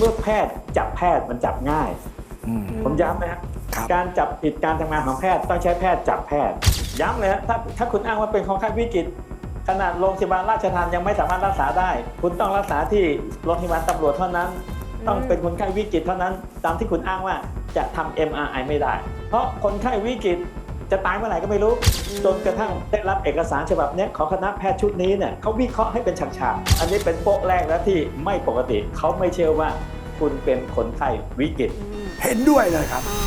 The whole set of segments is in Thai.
เมื่อแพทย์จับแพทย์มันจับง่าย อืม ผมย้ำนะฮะครับ การจับผิดการทำงานของแพทย์ต้องใช้แพทย์จับแพทย์ ย้ำเลยฮะถ้าถ้าคุณอ้างว่าเป็นคนไข้วิกฤต ขนาดโรงพยาบาลราชทัณฑ์ยังไม่สามารถรักษาได้ คุณต้องรักษาที่โรงพยาบาลตำรวจเท่านั้น ต้องเป็นคนไข้วิกฤตเท่านั้น ตามที่คุณอ้างว่าจะทำ MRI ไม่ได้ เพราะคนไข้วิกฤตจะตายเมื่อไหร่ก็ไม่รู้ จนกระทั่งได้รับเอกสารฉบับเนี้ยของคณะแพทย์ชุดนี้เนี่ยเขาวิเคราะห์ให้เป็นฉากๆอันนี้เป็นโป๊ะแรกแล้วที่ไม่ปกติเขาไม่เชื่อว่า คุณเป็นคนไข้วิกฤตอืมเห็นด้วยเลยครับอ่า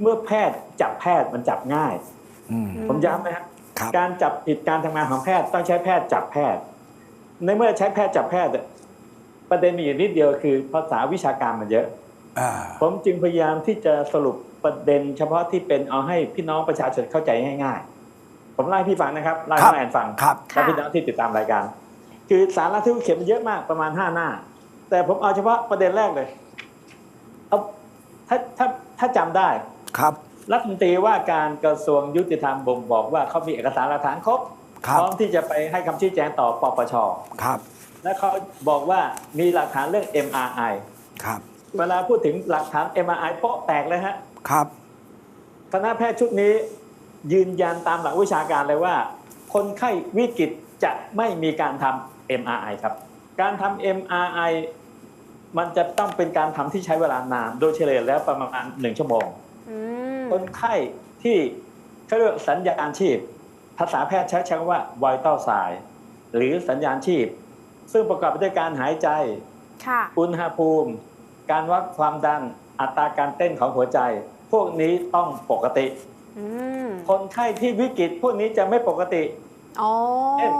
เมื่อแพทย์จับแพทย์มันจับง่ายอืมผมย้ำนะฮะครับ การจับผิดการทำงานของแพทย์ต้องใช้แพทย์จับแพทย์ ในเมื่อใช้แพทย์จับแพทย์เนี่ยประเด็นมีอยู่นิดเดียวคือภาษาวิชาการมันเยอะ อ่าผมจึงพยายามที่จะสรุปประเด็น เฉพาะที่เป็นเอาให้พี่น้องประชาชนเข้าใจง่ายๆ ผมไล่าให้พี่ฟังนะครับไล่าครับให้แอนฟังครับ และพี่น้องที่ติดตามรายการ คือสาระที่เขาเขียนมันเยอะมากประมาณห้าหน้า แต่ผมเอาเฉพาะประเด็นแรกเลยเอาถ้าถ้าถ้าจำได้ครับรัฐมนตรีว่าการกระทรวงยุติธรรมบ่งบอกว่าเขามีเอกสารหลักฐานครบครับพร้อมที่จะไปให้คำชี้แจงต่อปปชครับ และเขาบอกว่ามีหลักฐานเรื่อง MRI ครับ เวลาพูดถึงหลักฐาน MRI โป๊ะแตกเลยฮะครับคณะแพทย์ชุดนี้ยืนยันตามหลักวิชาการเลยว่า คนไข้วิกฤตจะไม่มีการทำ MRI ครับ การทำ MRI มันจะต้องเป็นการทำที่ใช้เวลานาน โดยเฉลี่ยแล้วประมาณหนึ่งชั่วโมงอืมคนไข้ที่เขาเรียกว่าสัญญาณชีพ ภาษาแพทย์ใช้ใช้คำว่า vital sign หรือสัญญาณชีพ ซึ่งประกอบไปด้วยการหายใจค่ะอุณหภูมิ การวัดความดันอัตราการเต้นของหัวใจ พวกนี้ต้องปกติอืมคนไข้ที่วิกฤตพวกนี้จะไม่ปกติอ๋อเอ๊ะ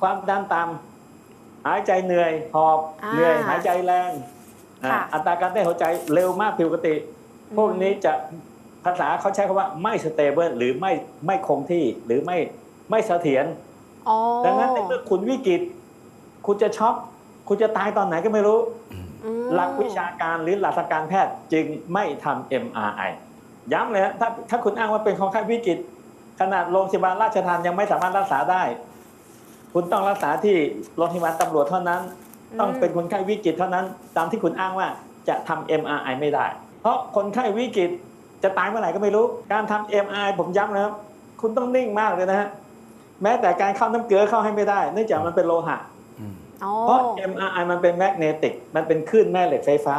ความดันต่ำ หายใจเหนื่อยหอบอ่าเหนื่อยหายใจแรงอ่าค่ะอัตราการเต้นหัวใจเร็วมากผิดปกติ พวกนี้จะภาษาเขาใช้คำว่าไม่สเตเบิลหรือไม่ไม่คงที่หรือไม่ไม่เสถียรอ๋อดังนั้นในเมื่อคุณวิกฤต คุณจะช็อกคุณจะตายตอนไหนก็ไม่รู้อืมหลักวิชาการหรือหลักทางการแพทย์จึงไม่ทำ MRI ย้ำเลยฮะถ้าถ้าคุณอ้างว่าเป็นคนไข้วิกฤต ขนาดโรงพยาบาลราชทัณฑ์ยังไม่สามารถรักษาได้ คุณต้องรักษาที่โรงพยาบาลตำรวจเท่านั้น ต้องเป็นคนไข้วิกฤตเท่านั้น ตามที่คุณอ้างว่าจะทำ MRI ไม่ได้ เพราะคนไข้วิกฤตจะตายเมื่อไหร่ก็ไม่รู้ การทำ MRI ผมย้ำนะครับ คุณต้องนิ่งมากเลยนะฮะแม้แต่การเข้าน้ำเกลือเข้าให้ไม่ได้ เนื่องจากมันเป็นโลหะอืมอ๋อเพราะ MRI มันเป็นแมกเนติก มันเป็นคลื่นแม่เหล็กไฟฟ้า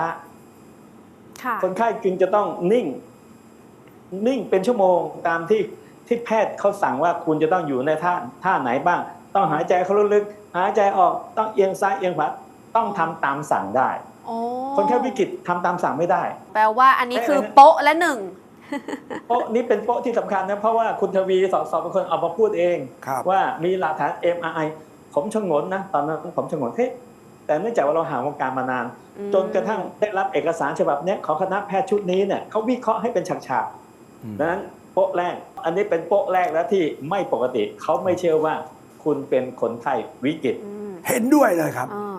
ค่ะคนไข้จึงจะต้องนิ่ง นิ่งเป็นชั่วโมงตามที่ที่แพทย์เขาสั่งว่าคุณจะต้องอยู่ในท่าท่าไหนบ้าง ต้องหายใจเข้าลึกๆหายใจออกต้องเอียงซ้ายเอียงขวาต้องทำตามสั่งได้อ๋อคนไข้วิกฤตทำตามสั่งไม่ได้ แปลว่าอันนี้คือเอ๊ะโป๊ะและหนึ่งโป๊ะนี้เป็นโป๊ะที่สำคัญนะเพราะว่าคุณทวีสอสอเป็นคนเอามาพูดเองครับว่ามีหลักฐาน MRI ผมชงนนะตอนนั้นผมชงนเฮ้ยแต่เนื่องจากว่าเราห่างวงการมานานอืมจนกระทั่งได้รับเอกสารฉบับเนี้ยของคณะแพทย์ชุดนี้เนี่ยเขาวิเคราะห์ให้เป็นฉากอืมๆดังนั้นโป๊ะแรก อันนี้เป็นโป๊ะแรกแล้วที่ไม่ปกติเขาไม่เชื่อว่า คุณเป็นคนไข้วิกฤตอืมเห็นด้วยเลยครับอ่า